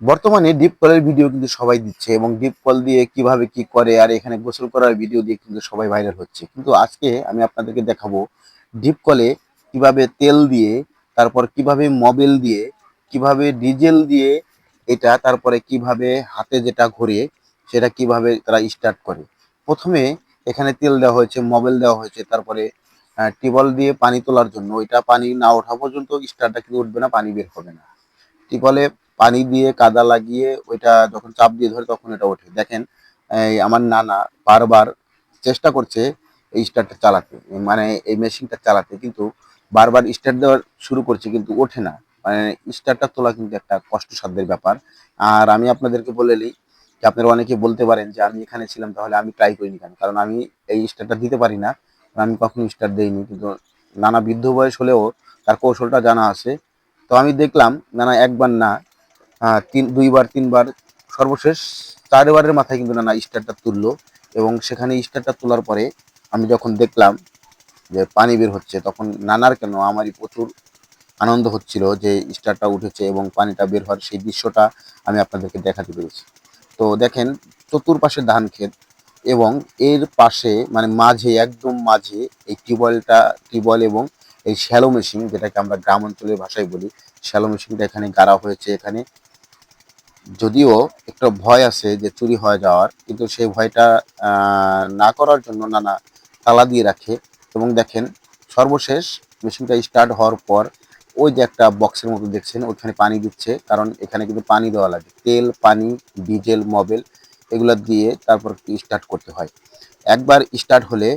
বর্তমানে ডিপ কলের ভিডিও কিন্তু সবাই দিচ্ছে এবং ডিপ কল দিয়ে কীভাবে কি করে আর এখানে গোসল করার ভিডিও দিয়ে কিন্তু সবাই ভাইরাল হচ্ছে। কিন্তু আজকে আমি আপনাদেরকে দেখাবো ডিপ কলে কীভাবে তেল দিয়ে, তারপর কীভাবে মোবিল দিয়ে, কীভাবে ডিজেল দিয়ে এটা, তারপরে কীভাবে হাতে যেটা ঘুরে, সেটা কীভাবে তারা স্টার্ট করে। প্রথমে এখানে তেল দেওয়া হয়েছে মোবিল দেওয়া হয়েছে, তারপরে টিবল দিয়ে পানি তোলার জন্য। এটা পানি না ওঠা পর্যন্ত স্টার্টটা কিন্তু উঠবে না, পানি বের হবে না। টিবলে পানি দিয়ে কাদা লাগিয়ে ওইটা যখন চাপ দিয়ে ধরে তখন এটা ওঠে। দেখেন, এই আমার নানা বারবার চেষ্টা করছে এই স্টার্টটা চালাতে মানে এই মেশিনটা চালাতে, কিন্তু বারবার স্টার্ট দেওয়া শুরু করছে কিন্তু ওঠে না। মানে স্টার্টটা তোলা কিন্তু একটা কষ্টসাধ্যের ব্যাপার। আর আমি আপনাদেরকে বলে নিই যে আপনারা অনেকে বলতে পারেন যে আমি এখানে ছিলাম তাহলে আমি ট্রাই করিনি কেন? কারণ আমি এই স্টার্টটা দিতে পারি না। আমি কখনো স্টার্ট দেইনি, কিন্তু নানা বৃদ্ধ বয়স হলেও তার কৌশলটা জানা আছে। তো আমি দেখলাম, নানা একবার না তিন, দুইবার, তিনবার সর্বশেষ চারবারের মাথায় কিন্তু নানা স্টারটা তুললো এবং সেখানে স্টারটা তোলার পরে আমি যখন দেখলাম যে পানি বের হচ্ছে, তখন নানার কেন আমারই প্রচুর আনন্দ হচ্ছিল যে স্টারটা উঠেছে এবং পানিটা বের হওয়ার সেই দৃশ্যটা আমি আপনাদেরকে দেখাতে পেরেছি। তো দেখেন, চতুর্পাশে ধান ক্ষেত এবং এর পাশে মানে মাঝে, একদম মাঝে এই টিউবওয়েলটা, টিউবওয়েল এবং এই শ্যালো মেশিন, যেটাকে আমরা গ্রাম অঞ্চলের ভাষায় বলি, শ্যালো মেশিনটা এখানে গাড়া হয়েছে, এখানে যদিও একটা ভয় আছে যে চুরি হয়ে যাওয়ার, কিন্তু সেই ভয়টা না করার জন্য নানা তালা দিয়ে রাখে। এবং দেখেন, সর্বশেষ মেশিনটা স্টার্ট হওয়ার পর ওই যে একটা বক্সের মতো দেখছেন ওখানে পানি দিচ্ছে। কারণ এখানে কিন্তু পানি দেওয়া লাগে। তেল, পানি, ডিজেল, মোবিল, এগুলো দিয়ে তারপর স্টার্ট করতে হয়। একবার স্টার্ট হলে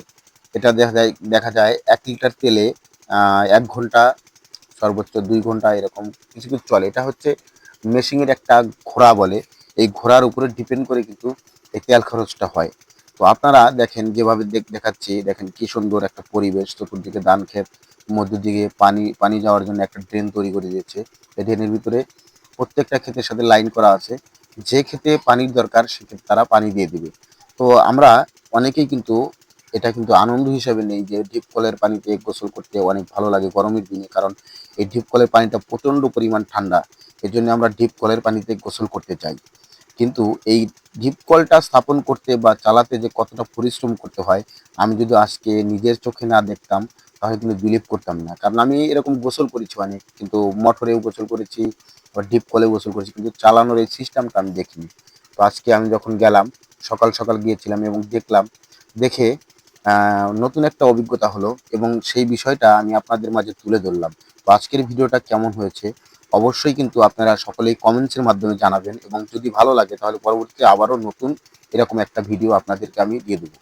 এটা দেখা যায় দেখা যায় এক লিটার তেলে এক ঘণ্টা, সর্বোচ্চ দুই ঘণ্টা এরকম কিছু কিছু চলে। এটা হচ্ছে মেশিনের একটা ঘোড়া বলে, এই ঘোড়ার উপরে ডিপেন্ড করে কিন্তু এই তেল খরচটা হয়। তো আপনারা দেখেন যেভাবে দেখ- দেখাচ্ছি, দেখেন কি সুন্দর একটা পরিবেশ, চতুর্দিকে ধান ক্ষেত মধ্য দিকে পানি পানি যাওয়ার জন্য একটা ড্রেন তৈরি করে দিয়েছে। এই ড্রেনের ভিতরে প্রত্যেকটা ক্ষেতের সাথে লাইন করা আছে। যে ক্ষেতে পানির দরকার সেক্ষেত্রে তারা পানি দিয়ে দিবে। তো আমরা অনেকেই কিন্তু এটা কিন্তু আনন্দ হিসাবে নেই যে ডিপ কলের পানিতে গোসল করতে অনেক ভালো লাগে গরমের দিনে, কারণ এই ডিপ কলের পানিটা প্রচণ্ড পরিমাণ ঠান্ডা এর জন্য আমরা ডিপ কলের পানিতে গোসল করতে চাই। কিন্তু এই ডিপ কলটা স্থাপন করতে বা চালাতে যে কতটা পরিশ্রম করতে হয়, আমি যদি আজকে নিজের চোখে না দেখতাম, তাহলে কিন্তু বিলিভ করতাম না। কারণ আমি এরকম গোসল করেছি অনেক, কিন্তু মোটরেও গোসল করেছি বা ডিপ কলেও গোসল করেছি, কিন্তু চালানোর এই সিস্টেমটা আমি দেখিনি। তো আজকে আমি যখন গেলাম, সকাল সকাল গিয়েছিলাম এবং দেখলাম, দেখে নতুন একটা অভিজ্ঞতা হলো এবং সেই বিষয়টা আমি আপনাদের মাঝে তুলে ধরলাম। তো আজকের ভিডিওটা কেমন হয়েছে? অবশ্যই কিন্তু আপনারা সকলেই কমেন্টসের মাধ্যমে জানাবেন এবং যদি ভালো লাগে তাহলে পরবর্তীতে আবারও নতুন এরকম একটা ভিডিও আপনাদেরকে আমি দিয়ে দেবো।